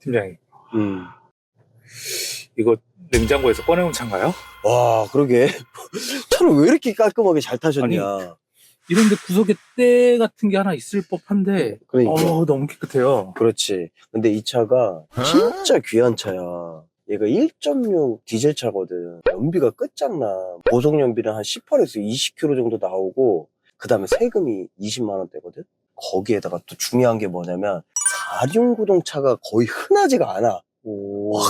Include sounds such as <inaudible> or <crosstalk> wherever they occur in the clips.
팀장님. 음. 이거 냉장고에서 꺼내온 차인가요? 와, 그러게. <laughs> 차를 왜 이렇게 깔끔하게 잘 타셨냐. 이런데 구석에 때 같은 게 하나 있을 법한데, 그러니까. 어 너무 깨끗해요. 그렇지. 근데 이 차가 진짜 귀한 차야. 얘가 1.6 디젤 차거든. 연비가 끝장나. 보석 연비는 한 18에서 20km 정도 나오고, 그 다음에 세금이 20만 원대거든? 거기에다가 또 중요한 게 뭐냐면, 4륜구동 차가 거의 흔하지가 않아. 와,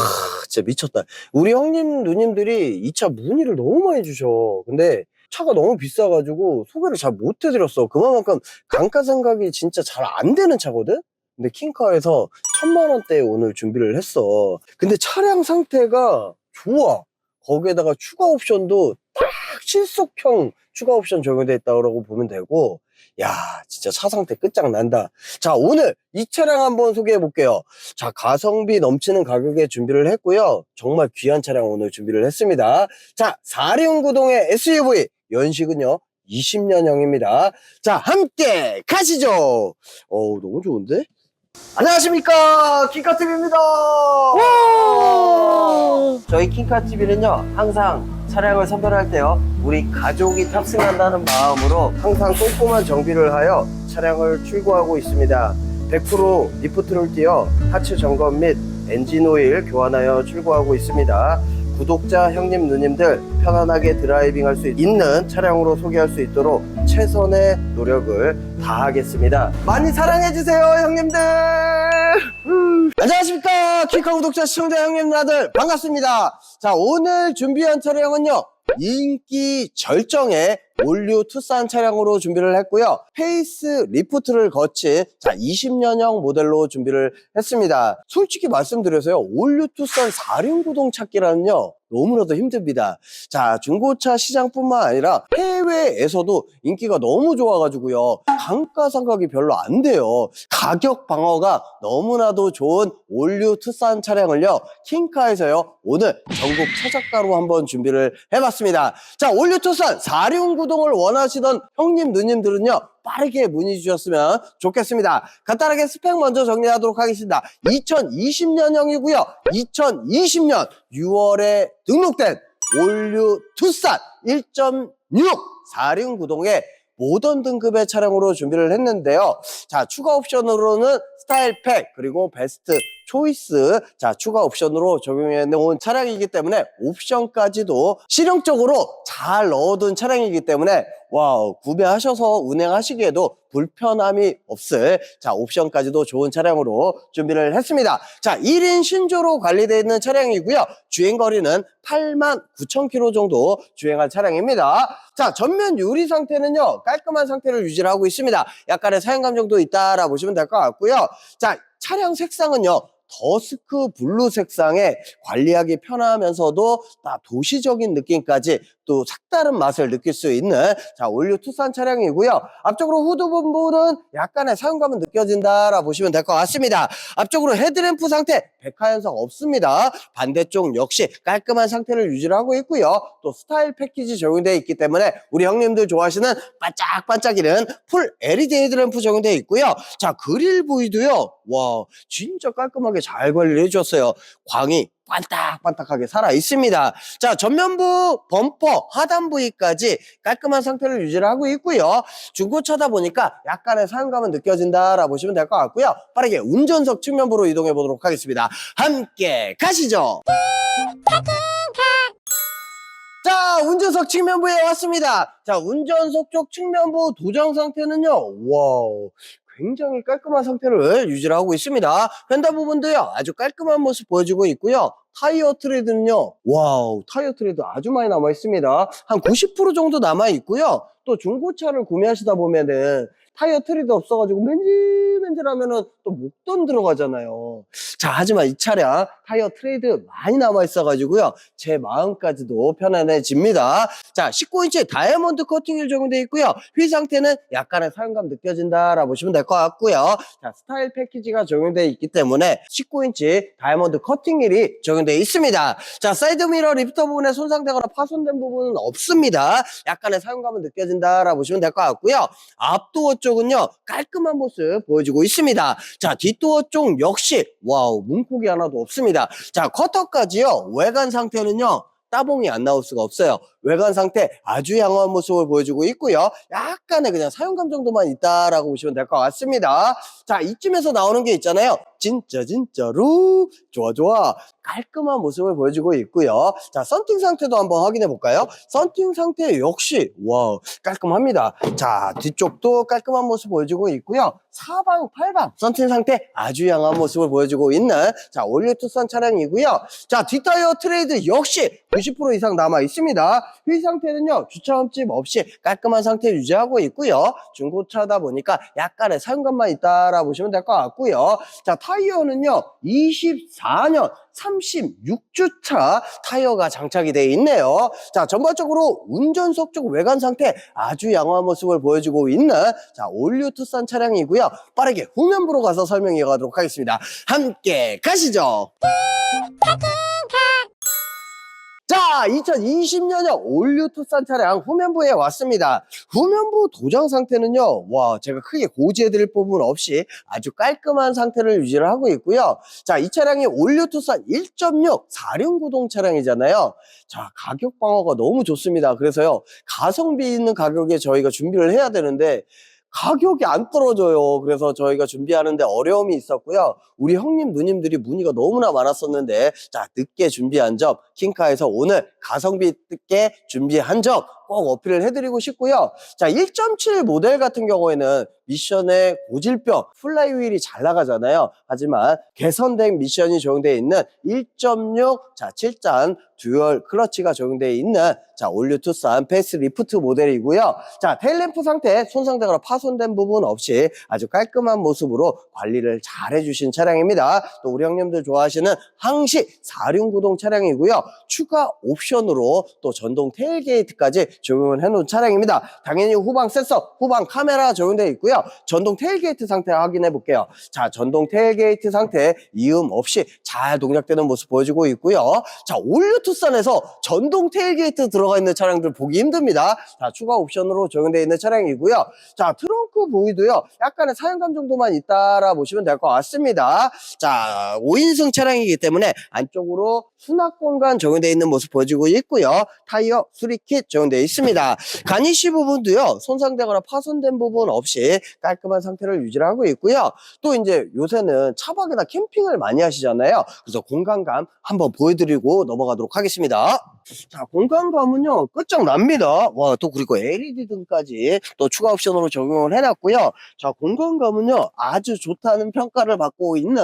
진짜 미쳤다. 우리 형님, 누님들이 이 차 문의를 너무 많이 주셔. 근데 차가 너무 비싸가지고 소개를 잘 못 해드렸어. 그만큼 감가상각이 진짜 잘 안 되는 차거든? 근데 킹카에서 천만 원대에 오늘 준비를 했어. 근데 차량 상태가 좋아. 거기에다가 추가 옵션도 딱 실속형 추가 옵션 적용돼 있다고 보면 되고, 야, 진짜 차 상태 끝장난다. 자, 오늘 이 차량 한번 소개해 볼게요. 자, 가성비 넘치는 가격에 준비를 했고요. 정말 귀한 차량 오늘 준비를 했습니다. 자, 4륜구동의 SUV 연식은요. 20년형입니다. 자, 함께 가시죠. 어우, 너무 좋은데? 안녕하십니까. 킹카TV입니다. 저희 킹카TV는요, 항상 차량을 선별할 때요, 우리 가족이 탑승한다는 마음으로 항상 꼼꼼한 정비를 하여 차량을 출고하고 있습니다. 100% 리프트를 띄어 하체 점검 및 엔진 오일 교환하여 출고하고 있습니다. 구독자 형님 누님들 편안하게 드라이빙 할 수 있는 차량으로 소개할 수 있도록 최선의 노력을 다하겠습니다. 많이 사랑해주세요 형님들! 음. 안녕하십니까 퀴카 구독자 시청자 형님 누나들 반갑습니다. 자 오늘 준비한 차량은요 인기 절정의 올류 투싼 차량으로 준비를 했고요. 페이스 리프트를 거친 자 20년형 모델로 준비를 했습니다. 솔직히 말씀드려서요. 올류 투싼 4륜 구동 찾기라는요. 너무나도 힘듭니다. 자, 중고차 시장뿐만 아니라 해외에서도 인기가 너무 좋아가지고요. 감가상각이 별로 안 돼요. 가격 방어가 너무나도 좋은 올류 투싼 차량을요. 킹카에서요. 오늘 전국 최저가로 한번 준비를 해봤습니다. 자, 올류 투싼 4륜 구동 을 원하시던 형님, 누님들은요. 빠르게 문의 주셨으면 좋겠습니다. 간단하게 스펙 먼저 정리하도록 하겠습니다. 2020년형이고요. 2020년 6월에 등록된 올류 투싼 1.6 4륜 구동의 모던 등급의 차량으로 준비를 했는데요. 자, 추가 옵션으로는 스타일 팩, 그리고 베스트 초이스, 자, 추가 옵션으로 적용해 놓은 차량이기 때문에 옵션까지도 실용적으로 잘 넣어둔 차량이기 때문에 와우, 구매하셔서 운행하시기에도 불편함이 없을 자, 옵션까지도 좋은 차량으로 준비를 했습니다. 자, 1인 신조로 관리되어 있는 차량이고요. 주행거리는 8만 9천 킬로 정도 주행한 차량입니다. 자, 전면 유리 상태는요, 깔끔한 상태를 유지를 하고 있습니다. 약간의 사용감 정도 있다라 보시면 될 것 같고요. 자, 차량 색상은요, 더스크 블루 색상에 관리하기 편하면서도 다 도시적인 느낌까지 또 색다른 맛을 느낄 수 있는 자 올류 투싼 차량이고요. 앞쪽으로 후드 부분은 약간의 사용감은 느껴진다라 보시면 될 것 같습니다. 앞쪽으로 헤드램프 상태 백화 현상 없습니다. 반대쪽 역시 깔끔한 상태를 유지를 하고 있고요. 또 스타일 패키지 적용되어 있기 때문에 우리 형님들 좋아하시는 반짝반짝이는 풀 LED 헤드램프 적용되어 있고요. 자 그릴 부위도요. 와 진짜 깔끔하게 잘 관리를 해줬어요. 광이 반딱반딱하게 살아 있습니다. 자, 전면부 범퍼 하단 부위까지 깔끔한 상태를 유지를 하고 있고요. 중고차다 보니까 약간의 사용감은 느껴진다라 보시면 될 것 같고요. 빠르게 운전석 측면부로 이동해 보도록 하겠습니다. 함께 가시죠. 자, 운전석 측면부에 왔습니다. 자, 운전석 쪽 측면부 도장 상태는요. 와우. 굉장히 깔끔한 상태를 유지를 하고 있습니다. 펜더 부분도요, 아주 깔끔한 모습 보여주고 있고요. 타이어 트레드는요, 와우, 타이어 트레드 아주 많이 남아 있습니다. 한 90% 정도 남아 있고요. 또 중고차를 구매하시다 보면은 타이어 트레드 없어가지고 맨질맨질하면은 또 목돈 들어가잖아요. 자, 하지만 이 차량 타이어 트레이드 많이 남아 있어가지고요. 제 마음까지도 편안해집니다. 자, 19인치 다이아몬드 커팅이 적용되어 있고요. 휠 상태는 약간의 사용감 느껴진다라 보시면 될 것 같고요. 자, 스타일 패키지가 적용되어 있기 때문에 19인치 다이아몬드 커팅 휠이 적용되어 있습니다. 자, 사이드 미러 리프터 부분에 손상되거나 파손된 부분은 없습니다. 약간의 사용감은 느껴진다라 보시면 될 것 같고요. 앞도어 쪽 쪽은요 깔끔한 모습 보여주고 있습니다. 자 뒷도어 쪽 역시 와우 문콕이 하나도 없습니다. 자 커터까지요 외관 상태는요 따봉이 안 나올 수가 없어요. 외관 상태 아주 양호한 모습을 보여주고 있고요. 약간의 그냥 사용감 정도만 있다라고 보시면 될 것 같습니다. 자 이쯤에서 나오는 게 있잖아요. 진짜 진짜로 좋아 좋아 깔끔한 모습을 보여주고 있고요. 자 썬팅 상태도 한번 확인해 볼까요? 썬팅 상태 역시 와 깔끔합니다. 자 뒤쪽도 깔끔한 모습 보여주고 있고요. 사방 팔방 썬팅 상태 아주 양호한 모습을 보여주고 있는 자 올류 투싼 차량이고요. 자 뒷타이어 트레이드 역시 90% 이상 남아 있습니다. 휠 상태는요 주차 흠집 없이 깔끔한 상태 유지하고 있고요. 중고차다 보니까 약간의 사용감만 있다라고 보시면 될 것 같고요. 자 타이어는요 24년 36주차 타이어가 장착이 되어 있네요. 자 전반적으로 운전석 쪽 외관 상태 아주 양호한 모습을 보여주고 있는 자 올류 투싼 차량이고요. 빠르게 후면부로 가서 설명해 가도록 하겠습니다. 함께 가시죠. 자, 2020년형 올류 투싼 차량 후면부에 왔습니다. 후면부 도장 상태는요, 와, 제가 크게 고지해드릴 부분 없이 아주 깔끔한 상태를 유지를 하고 있고요. 자, 이 차량이 올류 투싼 1.6 4륜 구동 차량이잖아요. 자, 가격 방어가 너무 좋습니다. 그래서요, 가성비 있는 가격에 저희가 준비를 해야 되는데, 가격이 안 떨어져요. 그래서 저희가 준비하는데 어려움이 있었고요. 우리 형님, 누님들이 문의가 너무나 많았었는데, 자, 늦게 준비한 점, 킹카에서 오늘 가성비 있게 준비한 점 꼭 어필을 해드리고 싶고요. 자, 1.7 모델 같은 경우에는 미션의 고질병, 플라이휠이 잘 나가잖아요. 하지만 개선된 미션이 적용되어 있는 1.6, 자, 7단 듀얼 클러치가 적용되어 있는 자, 올류 투싼 패스 리프트 모델이고요. 자, 테일램프 상태 손상되거나 파손된 부분 없이 아주 깔끔한 모습으로 관리를 잘 해주신 차량입니다. 또 우리 형님들 좋아하시는 항시 4륜 구동 차량이고요. 추가 옵션으로 또 전동 테일게이트까지 적용을 해놓은 차량입니다. 당연히 후방 센서, 후방 카메라 적용되어 있고요. 전동 테일게이트 상태 확인해 볼게요. 자, 전동 테일게이트 상태 이음 없이 잘 동작되는 모습 보여주고 있고요. 자, 올류 투싼에서 전동 테일게이트 들어가 있는 차량들 보기 힘듭니다. 자, 추가 옵션으로 적용되어 있는 차량이고요. 자, 트렁크 보이도요. 약간의 사용감 정도만 있다라 보시면 될 것 같습니다. 자, 5인승 차량이기 때문에 안쪽으로 수납 공간 적용되어 있는 모습 보여주고 있고요. 타이어 수리킷 적용되어 있습니다. 가니쉬 부분도요. 손상되거나 파손된 부분 없이 깔끔한 상태를 유지하고 있고요. 또 이제 요새는 차박이나 캠핑을 많이 하시잖아요. 그래서 공간감 한번 보여드리고 넘어가도록 하겠습니다. 자, 공간감은요, 끝장납니다. 와, 또 그리고 LED 등까지 또 추가 옵션으로 적용을 해놨고요. 자, 공간감은요, 아주 좋다는 평가를 받고 있는,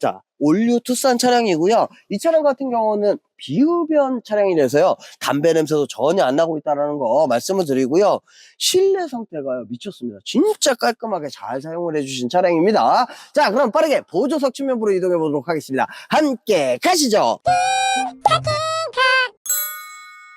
자, 올류 투싼 차량이고요. 이 차량 같은 경우는 비흡연 차량이라서요, 담배 냄새도 전혀 안 나고 있다는 거 말씀을 드리고요. 실내 상태가 미쳤습니다. 진짜 깔끔하게 잘 사용을 해주신 차량입니다. 자, 그럼 빠르게 보조석 측면부로 이동해 보도록 하겠습니다. 함께 가시죠.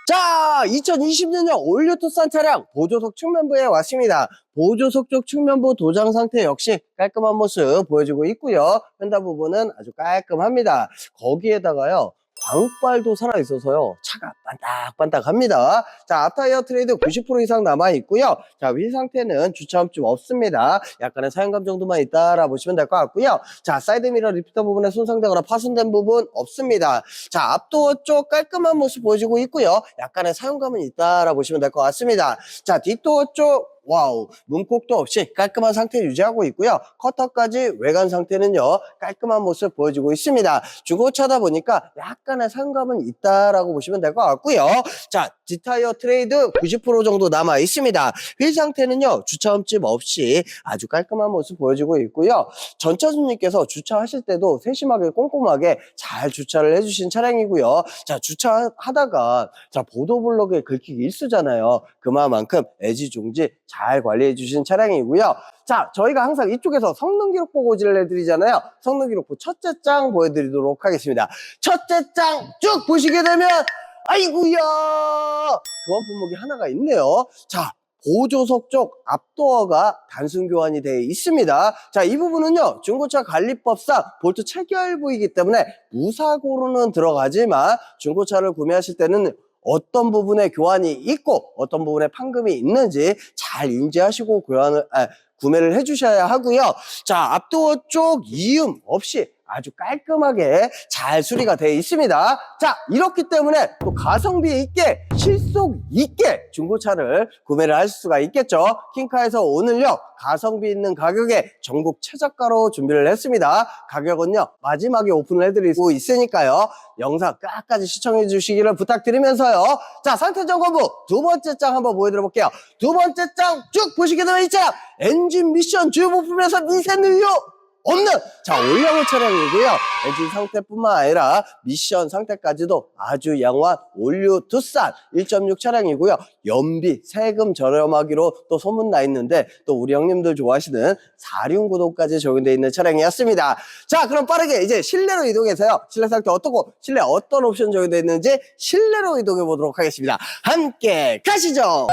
자, 2020년형 올류 투싼 차량 보조석 측면부에 왔습니다. 보조석 쪽 측면부 도장 상태 역시 깔끔한 모습 보여주고 있고요. 펜다 부분은 아주 깔끔합니다. 거기에다가요. 광빨도 살아있어서요. 차가 반딱반딱합니다. 자, 앞타이어 트레이드 90% 이상 남아있고요. 자, 휠 상태는 주차함좀 없습니다. 약간의 사용감 정도만 있다라 보시면 될 것 같고요. 자, 사이드미러 리프터 부분에 손상되거나 파손된 부분 없습니다. 자, 앞도어 쪽 깔끔한 모습 보여주고 있고요. 약간의 사용감은 있다라 보시면 될 것 같습니다. 자, 뒷도어 쪽 와우 문콕도 없이 깔끔한 상태 유지하고 있고요. 커터까지 외관 상태는요 깔끔한 모습 보여주고 있습니다. 중고차다 보니까 약간의 사용감은 있다라고 보시면 될 것 같고요. 자 D타이어 트레이드 90% 정도 남아 있습니다. 휠 상태는요 주차 흠집 없이 아주 깔끔한 모습 보여주고 있고요. 전차주님께서 주차하실 때도 세심하게 꼼꼼하게 잘 주차를 해주신 차량이고요. 자 주차하다가 자 보도블록에 긁히기 일수잖아요. 그만큼 애지중지 잘 관리해 주신 차량이고요. 자, 저희가 항상 이쪽에서 성능 기록 보고지를 해드리잖아요. 성능 기록부 첫째 장 보여드리도록 하겠습니다. 첫째 장 쭉 보시게 되면 아이구야 교환 품목이 하나가 있네요. 자. 보조석 쪽 앞도어가 단순 교환이 되어 있습니다. 자, 이 부분은요, 중고차 관리법상 볼트 체결 부이기 때문에 무사고로는 들어가지만 중고차를 구매하실 때는 어떤 부분에 교환이 있고 어떤 부분에 판금이 있는지 잘 인지하시고 교환을 아, 구매를 해주셔야 하고요. 자, 앞도어 쪽 이음 없이 아주 깔끔하게 잘 수리가 되어 있습니다. 자, 이렇기 때문에 또 가성비 있게 실속 있게 중고차를 구매를 할 수가 있겠죠. 킹카에서 오늘요, 가성비 있는 가격에 전국 최저가로 준비를 했습니다. 가격은요, 마지막에 오픈을 해드리고 있으니까요. 영상 끝까지 시청해 주시기를 부탁드리면서요. 자, 상태 점검부 두 번째 장 한번 보여드려 볼게요. 두 번째 장 쭉 보시게 되면 이 차량 엔진 미션 주요 부품에서 미세누유 없는! 자 올영의 차량이고요. 엔진 상태뿐만 아니라 미션 상태까지도 아주 양호한 올류 투싼 1.6 차량이고요. 연비 세금 저렴하기로 또 소문나 있는데 또 우리 형님들 좋아하시는 4륜 구동까지 적용되어 있는 차량이었습니다. 자 그럼 빠르게 이제 실내로 이동해서요. 실내 상태 어떻고 실내 어떤 옵션 적용되어 있는지 실내로 이동해 보도록 하겠습니다. 함께 가시죠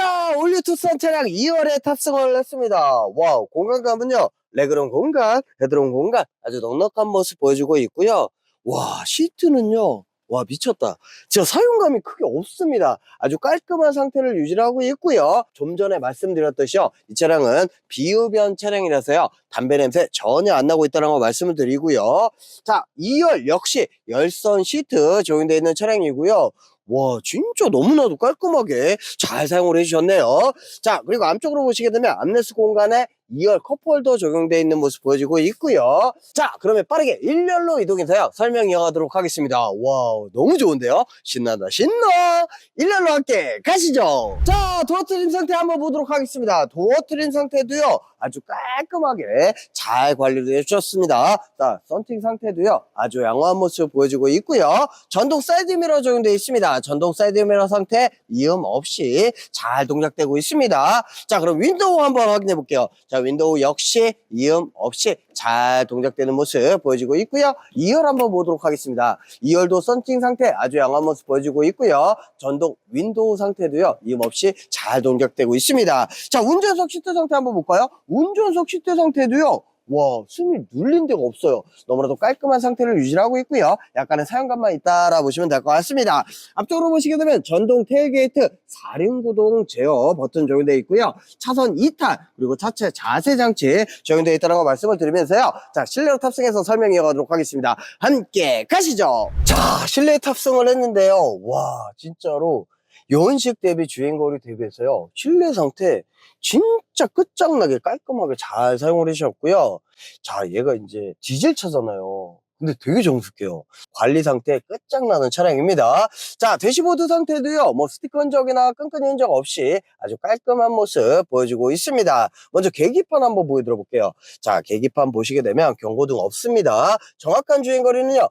자, 올류 투싼 차량 2월에 탑승을 했습니다. 와우, 공간감은요, 레그룸 공간, 헤드룸 공간, 아주 넉넉한 모습 보여주고 있고요. 와, 시트는요, 와, 미쳤다. 진짜 사용감이 크게 없습니다. 아주 깔끔한 상태를 유지하고 있고요. 좀 전에 말씀드렸듯이요, 이 차량은 비흡연 차량이라서요, 담배 냄새 전혀 안 나고 있다는 거 말씀을 드리고요. 자, 2열 역시 열선 시트 적용되어 있는 차량이고요. 와, 진짜 너무나도 깔끔하게 잘 사용을 해주셨네요. 자, 그리고 안쪽으로 보시게 되면 암레스 공간에 2열 컵홀더 적용되어 있는 모습 보여지고 있고요. 자, 그러면 빠르게 1열로 이동해서요. 설명 이어가도록 하겠습니다. 와우, 너무 좋은데요? 신나다, 신나! 1열로 함께 가시죠. 자, 도어 트림 상태 한번 보도록 하겠습니다. 도어 트림 상태도요. 아주 깔끔하게 잘 관리를 해주셨습니다. 자, 썬팅 상태도요. 아주 양호한 모습 보여주고 있고요. 전동 사이드 미러 적용되어 있습니다. 전동 사이드 미러 상태 이음 없이 잘 동작되고 있습니다. 자, 그럼 윈도우 한번 확인해 볼게요. 자, 윈도우 역시 이음 없이 잘 동작되는 모습 보여지고 있고요. 2열 한번 보도록 하겠습니다. 2열도 썬팅 상태 아주 양호한 모습 보여지고 있고요. 전동 윈도우 상태도요. 이음 없이 잘 동작되고 있습니다. 자, 운전석 시트 상태 한번 볼까요? 운전석 시트 상태도요. 와, 숨이 눌린 데가 없어요. 너무나도 깔끔한 상태를 유지하고 있고요. 약간의 사용감만 있다라 보시면 될 것 같습니다. 앞쪽으로 보시게 되면 전동 테일게이트 4륜구동 제어 버튼 적용되어 있고요. 차선 이탈 그리고 차체 자세 장치 적용되어 있다는 거 말씀을 드리면서요. 자, 실내로 탑승해서 설명 이어가도록 하겠습니다. 함께 가시죠. 자, 실내 탑승을 했는데요. 와, 진짜로 연식 대비 주행거리 대비해서요. 실내 상태 진짜 끝장나게 깔끔하게 잘 사용을 해주셨고요. 자, 얘가 이제 디젤 차잖아요. 근데 되게 정숙해요. 관리 상태 끝장나는 차량입니다. 자, 대시보드 상태도요, 뭐 스티커 흔적이나 끈끈이 흔적 없이 아주 깔끔한 모습 보여주고 있습니다. 먼저 계기판 한번 보여드려 볼게요. 자, 계기판 보시게 되면 경고등 없습니다. 정확한 주행거리는요,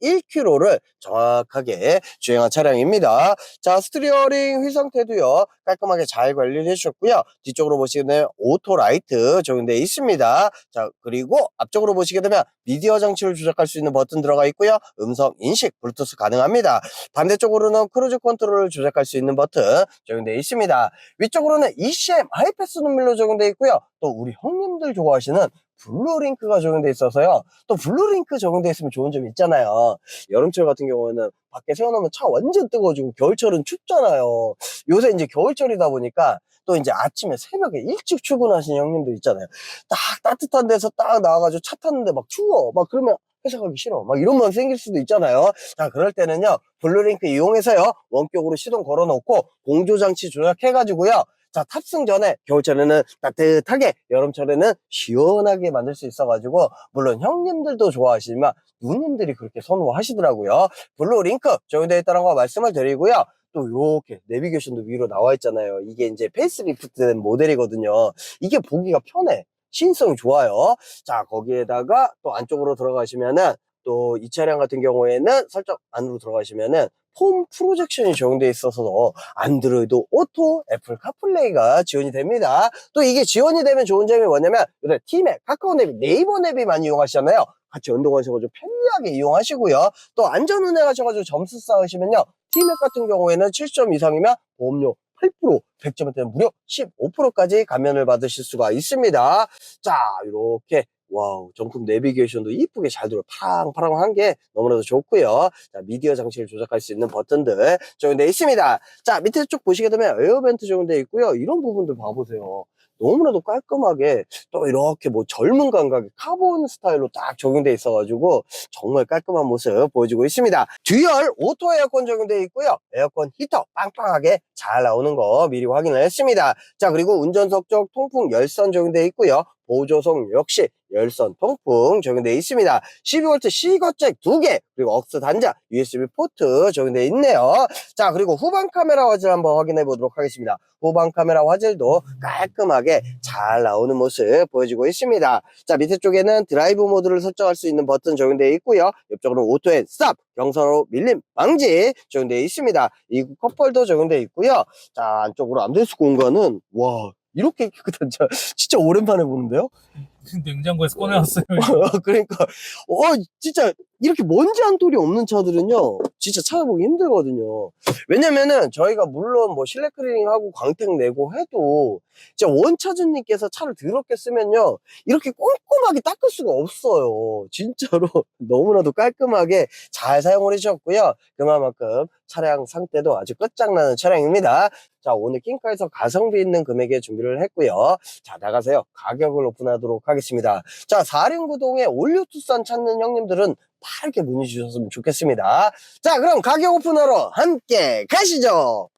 89,591km를 정확하게 주행한 차량입니다. 자, 스티어링 휠 상태도요, 깔끔하게 잘 관리를 해주셨고요. 뒤쪽으로 보시게 되면 오토 라이트 적용되어 있습니다. 자, 그리고 앞쪽으로 보시게 되면 미디어 장치를 조작할 수 있는 버튼 들어가 있고요. 음성 인식, 블루투스 가능합니다. 반대쪽으로는 크루즈 컨트롤을 조작할 수 있는 버튼 적용되어 있습니다. 위쪽으로는 ECM 하이패스 눈밀로 적용되어 있고요. 또 우리 형님들 좋아하시는 블루링크가 적용되어 있어서요. 또 블루링크 적용되어 있으면 좋은 점이 있잖아요. 여름철 같은 경우에는 밖에 세워놓으면 차 완전 뜨거워지고 겨울철은 춥잖아요. 요새 이제 겨울철이다 보니까 또 이제 아침에 새벽에 일찍 출근하시는 형님들 있잖아요. 딱 따뜻한 데서 딱 나와가지고 차 탔는데 막 추워. 막 그러면 회사 가기 싫어. 막 이런 마음 생길 수도 있잖아요. 자, 그럴 때는요, 블루링크 이용해서요, 원격으로 시동 걸어 놓고 공조장치 조작해가지고요, 자, 탑승 전에 겨울철에는 따뜻하게, 여름철에는 시원하게 만들 수 있어가지고, 물론 형님들도 좋아하시지만, 누님들이 그렇게 선호하시더라고요. 블루링크 적용되어 있다는 거 말씀을 드리고요. 또 이렇게 내비게이션도 위로 나와 있잖아요. 이게 이제 페이스리프트 된 모델이거든요. 이게 보기가 편해. 신성이 좋아요. 자, 거기에다가 또 안쪽으로 들어가시면은 또 이 차량 같은 경우에는 살짝 안으로 들어가시면은 폼 프로젝션이 적용되어 있어서 안드로이드 오토, 애플 카플레이가 지원이 됩니다. 또 이게 지원이 되면 좋은 점이 뭐냐면 요새 티맵, 카카오 앱, 네이버 앱이 많이 이용하시잖아요. 같이 운동하셔가지고 편리하게 이용하시고요. 또 안전 운행하셔가지고 점수 쌓으시면요. 티맵 같은 경우에는 7점 이상이면 보험료 8%, 100점일 때는 무려 15%까지 감면을 받으실 수가 있습니다. 자, 이렇게 와우, 정품 내비게이션도 이쁘게 잘 들어 파랑파랑한 게 너무나도 좋고요. 자, 미디어 장치를 조작할 수 있는 버튼들 적용되어 있습니다. 자, 밑에 쭉 보시게 되면 에어벤트 적용되어 있고요. 이런 부분들 봐보세요. 너무나도 깔끔하게 또 이렇게 뭐 젊은 감각의 카본 스타일로 딱 적용되어 있어가지고 정말 깔끔한 모습 보여주고 있습니다. 듀얼 오토 에어컨 적용되어 있고요. 에어컨 히터 빵빵하게 잘 나오는 거 미리 확인을 했습니다. 자, 그리고 운전석 쪽 통풍 열선 적용되어 있고요. 보조석 역시 열선 통풍 적용되어 있습니다. 12V C거잭 2개, 그리고 억스 단자, USB 포트 적용되어 있네요. 자, 그리고 후방 카메라 화질 한번 확인해 보도록 하겠습니다. 후방 카메라 화질도 깔끔하게 잘 나오는 모습 보여주고 있습니다. 자, 밑에 쪽에는 드라이브 모드를 설정할 수 있는 버튼 적용되어 있고요. 옆쪽으로 오토 앤 스탑, 경사로 밀림 방지 적용되어 있습니다. 이 컵홀더 적용되어 있고요. 자, 안쪽으로 암대수 공간은 와, 이렇게 깨끗한 차 <laughs> 진짜 오랜만에 보는데요. <laughs> 냉장고에서 꺼내왔어요. <laughs> 그러니까 어 진짜 이렇게 먼지 한 톨이 없는 차들은요 진짜 찾아보기 힘들거든요. 왜냐면은 저희가 물론 뭐 실내 클리닝하고 광택 내고 해도 진짜 원차주님께서 차를 더럽게 쓰면요 이렇게 꼼꼼하게 닦을 수가 없어요. 진짜로 <laughs> 너무나도 깔끔하게 잘 사용을 해주셨고요. 그만큼 차량 상태도 아주 끝장나는 차량입니다. 자 오늘 킹카에서 가성비 있는 금액에 준비를 했고요. 자 나가세요. 가격을 오픈하도록 하겠습니다. 자, 4륜구동에 올류 투싼 찾는 형님들은 빠르게 문의 주셨으면 좋겠습니다. 자, 그럼 가격 오픈하러 함께 가시죠!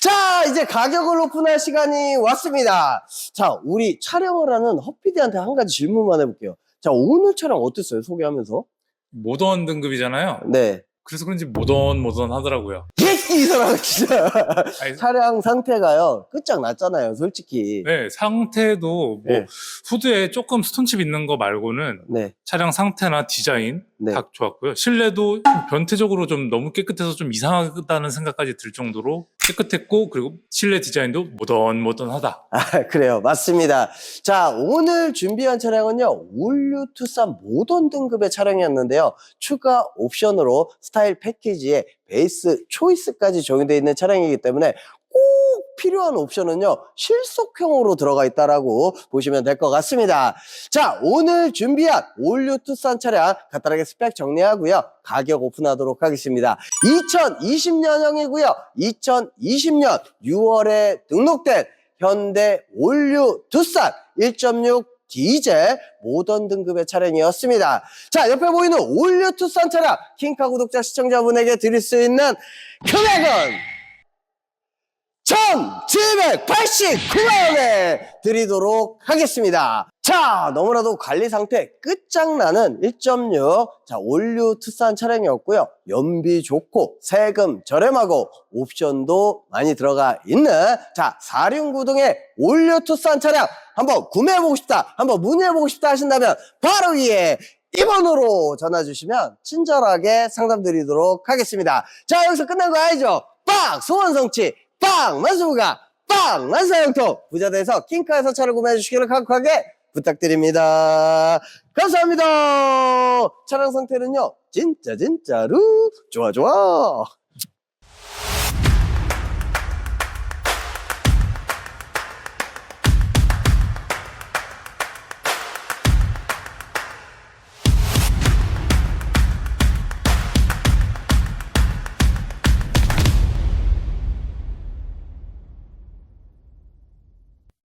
자, 이제 가격을 오픈할 시간이 왔습니다. 자, 우리 촬영을 하는 헛피디한테 한 가지 질문만 해볼게요. 자, 오늘 촬영 어땠어요? 소개하면서? 모던 등급이잖아요. 네. 그래서 그런지 모던 모던 하더라고요. 예끼 이 사람 진짜. 아니, 차량 상태가요. 끝장났잖아요, 솔직히. 네, 상태도 뭐 네. 후드에 조금 스톤칩 있는 거 말고는 네. 차량 상태나 디자인 네. 다 좋았고요. 실내도 변태적으로 좀 너무 깨끗해서 좀 이상하다는 생각까지 들 정도로 깨끗했고 그리고 실내 디자인도 모던 모던하다. 아, 그래요. 맞습니다. 자, 오늘 준비한 차량은요, 올류 투싼 모던 등급의 차량이었는데요. 추가 옵션으로 스타일 패키지에 베이스 초이스까지 적용되어 있는 차량이기 때문에 꼭 필요한 옵션은요, 실속형으로 들어가 있다라고 보시면 될 것 같습니다. 자, 오늘 준비한 올류 투싼 차량 간단하게 스펙 정리하고요. 가격 오픈하도록 하겠습니다. 2020년형이고요. 2020년 6월에 등록된 현대 올류 투싼 1.6 디젤 모던 등급의 차량이었습니다. 자, 옆에 보이는 올류 투싼 차량 킹카 구독자 시청자분에게 드릴 수 있는 금액은 1,789만 원에 드리도록 하겠습니다. 자, 너무나도 관리 상태 끝장나는 1.6. 자, 올류 투싼 차량이었고요. 연비 좋고, 세금 저렴하고, 옵션도 많이 들어가 있는, 자, 4륜구동의 올류 투싼 차량 한번 구매해보고 싶다, 한번 문의해보고 싶다 하신다면, 바로 위에 이번으로 전화 주시면 친절하게 상담 드리도록 하겠습니다. 자, 여기서 끝난 거 아니죠? 빡! 소원 성취! 빵! 만수부가! 빵! 만사형통! 부자대에서 킹카에서 차를 구매해 주시기를 강력하게 부탁드립니다. 감사합니다. 차량 상태는요, 진짜 진짜로 좋아 좋아.